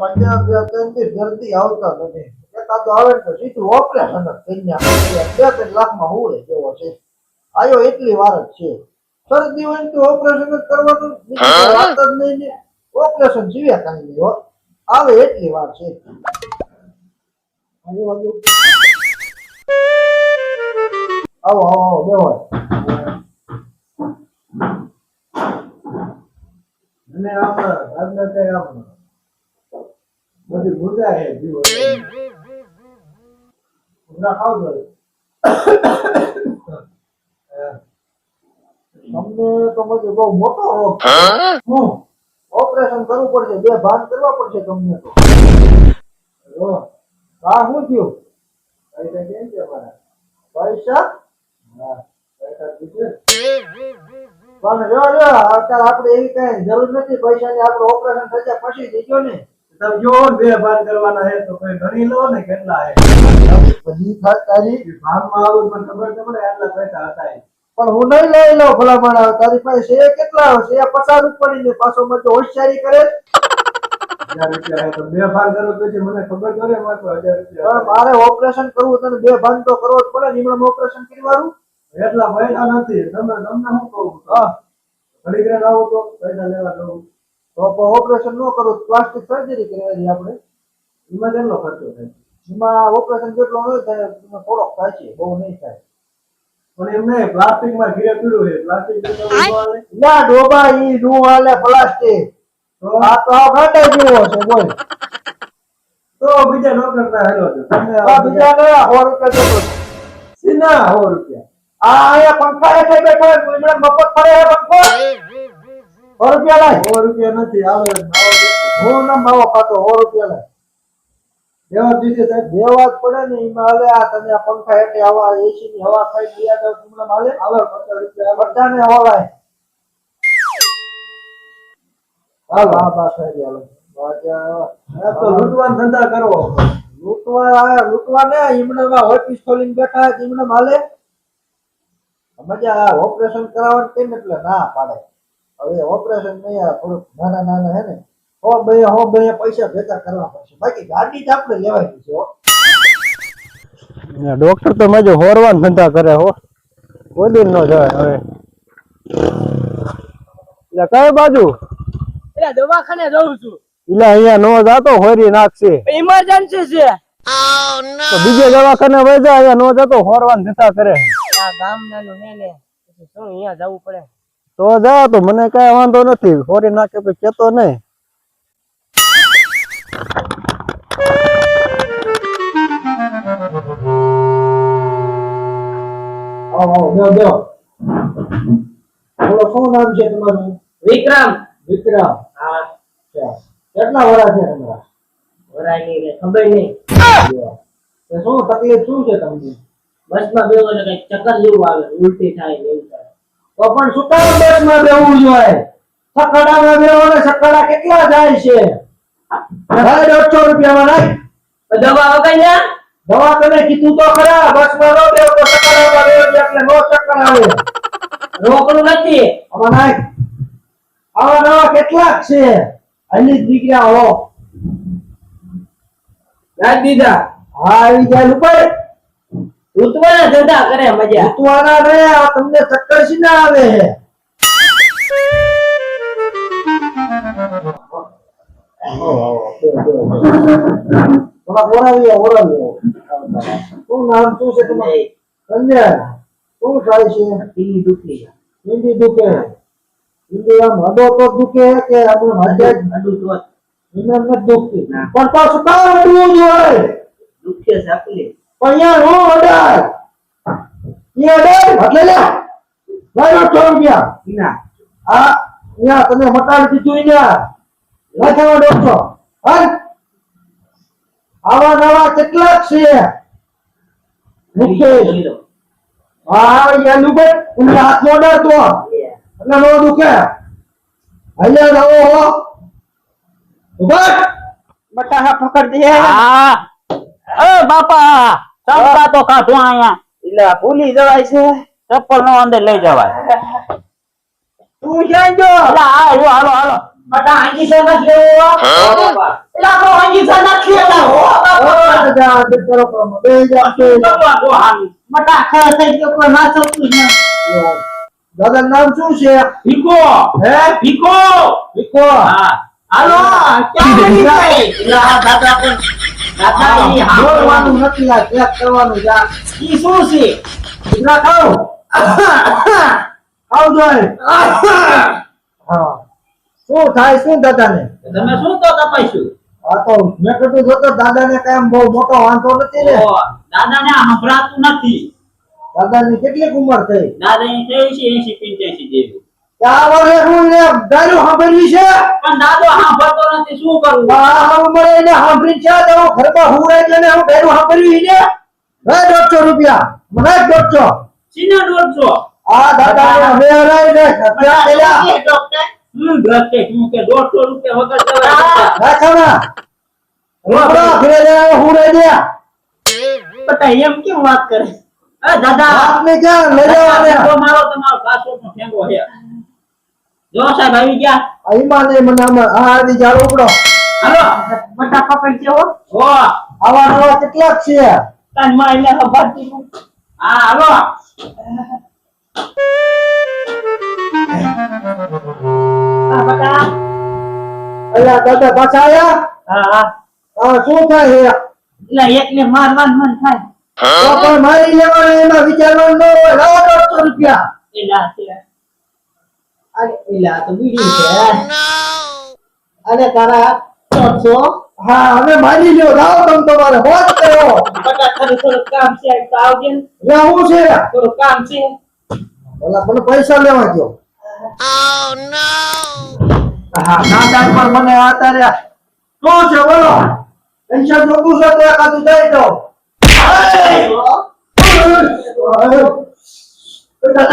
મજા બે જલ્દી આવતા નથી. એકાદ આવે તો સીધું ઓપરેશન જ થઈ બે ત્રણ લાખમાં હોવે જેવો છે. આયો એટલી વાર જ છે. શરદી હોય તો ઓપરેશન જ કરવાનું વાત જ નહીં ને. ઓપરેશન જીવ્યા કાંઈ નહીં હો. આવે એટલી વાર છે. આવો આવો. આવો આવો મોટો રોગ ઓપરેશન કરવું પડશે બે ભાગ કરવા પડશે તમને તો હા શું થયું પૈસા કેમ છે મારા પૈસા હા. પૈસા પણ જો જો અત્યારે આપણે એવી કઈ જરૂર નથી પૈસાની આપણે ઓપરેશન થઈ જાય પછી ગયો ને. તમે જો બે ભાન કરવાના હે તો કોઈ ગણી લો ને કેટલા હે બધી ખાસ તારી. ભાગમાં આવું પણ ખબર ન પડે આટલા પૈસા હતા એ. પણ હું નહીં લઈ લઉં ભલામણ તારી પાસે છે કેટલા છે પચાસ ઉપર ને પાછો મને હોશિયારી કરે? હજાર રૂપિયા છે તો બે ભાગ કરો પછી મને ખબર પડે મારે ઓપરેશન કરવું તને બે ભાગ તો કરવો જ પડે નિમણમ ઓપરેશન કરવાનું? એટલા પૈસા નથી. તમે તમને શું કહું? હા? ઘડી ઘરે આવો તો પૈસા લેવા જવું તો ઓપરેશન ન કરો પ્લાસ્ટિક સર્જરી કરવાની આપણે. એમાં કેટલો ખર્ચો થાય? એમાં ઓપરેશન કેટલો ન થાય થોડોક થાય છે બહુ નહીં થાય. પણ એમ નહીં પ્લાસ્ટિકમાં ઘીરે પીડ્યું છે. પ્લાસ્ટિક ના ડોબા ઈ નું હાલે પ્લાસ્ટિક. તો? આ તો આ ફાટા જેવો છે બોલ. તો બીજા નોકર ના હેલો તમે બીજા ને સો રૂપિયા જેટલો સીના સો રૂપિયા? આ પંખા મફત પડે સો રૂપિયા લાય. સો રૂપિયા નથી આવે હું ના માવો ખાતો સો રૂપિયા લાય. દેવા દીધે સાહેબ. દેવા જ પડે ને એમાં હાલે આ તમે આ પંખા હેઠે હવા એસી ની હવા ખાઈ ગયા તો ગુંજણા હાલે? આવે પચાસ રૂપિયા બધાને હવાય હાલો. આ બસ થઈ હાલો. તો લૂંટવાના ધંધા કરવો લૂંટવા લૂંટવા ને ઈમણામાં ઓફિસ ખોલીને બેઠા છે માલે હાલે? મજા આ ઓપરેશન કરાવવાનું કેમ એટલે ના પાડે. હવે ઓપરેશન નહીં આ થોડુંક નાના નાના હે ને હો બે હો બે પૈસા ભેગા કરવા પડશે. બાકી ગાડી જ આપણે લેવાની છે હો. ડોક્ટર તો મજો હોરવાન ધંધા કરે હો. કોઈ દિન નો જાય હવે. એટલે કઈ બાજુ? એટલે દવાખાને રહું છું. એટલે અહીંયા નો જાતો હોરી નાખશે. ઇમરજન્સી છે. તો બીજે દવાખાને વહી જાય અહીંયા નો જાતો હોરવાન ધંધા કરે. આ ગામ હે ને પછી શું અહીંયા જવું પડે? તો જા તો મને કઈ વાંધો નથી. હોરી નાખે પછી કેતો નહીં. બોલો શું નામ છે તમારું? વિક્રમ. વિક્રમ. હા. કેટલા વરા છે તમારા? વરાયની ખબર નહીં. શું તકલીફ શું છે તમને? બસમાં બેહો એટલે કઈ ચક્કર જેવું આવે ઉલટી થાય ને એવું થાય. તો પણ શું કામ બસમાં બેહવું જોઈએ. સકડામાં બેહો ને સકડા કેટલા જાય છે? સાહેબ દોઢસો રૂપિયામાં નાખ. દવા વગર ના દવા તમે કીધું તો ખરા બસમાં નો બેહો તો સકડામાં બેહો એટલે નો ચક્કર આવે. રોકડું નથી. આમાં નાખ. આવા નવા કેટલાક છે? હલી દીકરા હો. દીધા. હા આવી જાય ઉપર ઋતુવાના ધંધા કરે મજા. ઉતવાના રે આ તમને ચક્કર શી ના આવે છે? થોડા ઓરાવી આવો, શું નામ શું છે તમારું? સંજય શું થાય છે? પીલી દુખી. હિન્દી દુખે. આમ હડો તો દુખે કે આપણે હજે જ અડું તો નથી દુખતી પણ પાછું કામ દુખે પણ નો ઓર્ડર એ અડાય એટલે લે. લાવ્યો સો રૂપિયા. ના આ અહીંયા તમે મકાન કીધું અહીંયા લખાવા દોઢસો હા આવા નવા કેટલાક છે. મુકેશ. હા યા લુબે ઉની હાથ મોડર તો. એટલે નો દુખે. અહીંયા નવો હો. ઊભા બટાકા પકડ દે. હા. ઓ બાપા. ચંપા તો કાઢું અહીંયા. એટલે ભૂલી જવાય છે. ચપ્પલ નો અંદર લઈ જવાય. તું ક્યાં જો અલા, આ જો, હાલો હાલો. બટા આંજી સે નથી લેવો એલા તો આંજી સે નથી લેવો ઓ દાદા આ કરો કરો. બે જા બે. જા. બટા ગોહાની બટા ખર થઈ ગયો કોઈ ના શકતું ને દાદા નામ શું છે? ભીકો હે? ભીકો ભીકો હા. હાલો દાદા પણ દાદા હા બોલવાનું નથી આ ચેક કરવાનું જા ઈ શું છે ના ખાવ ખાવ જોઈએ હા શું થાય શું દાદાને તમે શું તો તપાસ્યું આ તો મેં કીધું જો તો દાદાને કાંઈ બહુ મોટો વાંધો નથી ને દાદાને સંભળાતું નથી દાદાની કેટલી ઉંમર થઈ દાદાની થઈ છે એસી પિંચ્યાસી જેવી આ વર્ષે હું સાંભળવી છે? પણ દાદો સાંભળતો નથી. શું કરવું આ ઉંમરે એને સાંભળી છે તો ઘરમાં હુંરાઈ ગયો ને હું દારૂ સાંભળવી ને હે દોઢસો રૂપિયા. મને દોઢસો. સીને દોઢસો? આ દાદાને હવે હરાઈ ને ખર્ચા પેલા હમ દ્રષ્ટે શું કે દોઢસો રૂપિયા વગર ચલાવે રાખવાના રોકડા ઘરે જઈને હુંરાઈ દે બટા એમ કેમ વાત કરે? દાદા આપને ક્યાં લઈ જવાને? મારો તમારો પાસપોર્ટ ફેંગો છે. જો સાહેબ આવી ગયા. આ ઈમાન ને મને આમાં આ આવી જાળો ઉપડો. હાલો. બટા પકડ છે હો. ઓ આવા નવા કેટલાક છે. તાનમાં એને ખબર હા હાલો. હા અલ્યા દાદા પાછા આયા? હા હા. આ શું થાય છે એટલે એકને મારવાન મન થાય. તો પણ મારી લેવાનું એમાં વિચારવાનું ન હોય. લાવો દોઢસો રૂપિયા. એલા છે અરે તો બીડી છે. અને તારા દોઢસો હા અમે માની લ્યો લાવો તમ તમારે. હોત કરો. બટા થોડું થોડું કામ છે તો આવજે ને. હું છે? થોડું કામ છે. ઓલા મને પૈસા લેવા ગયો હા દાદા પણ મને આતારે શું છે બોલો? પૈસા જોતું છે તો દો.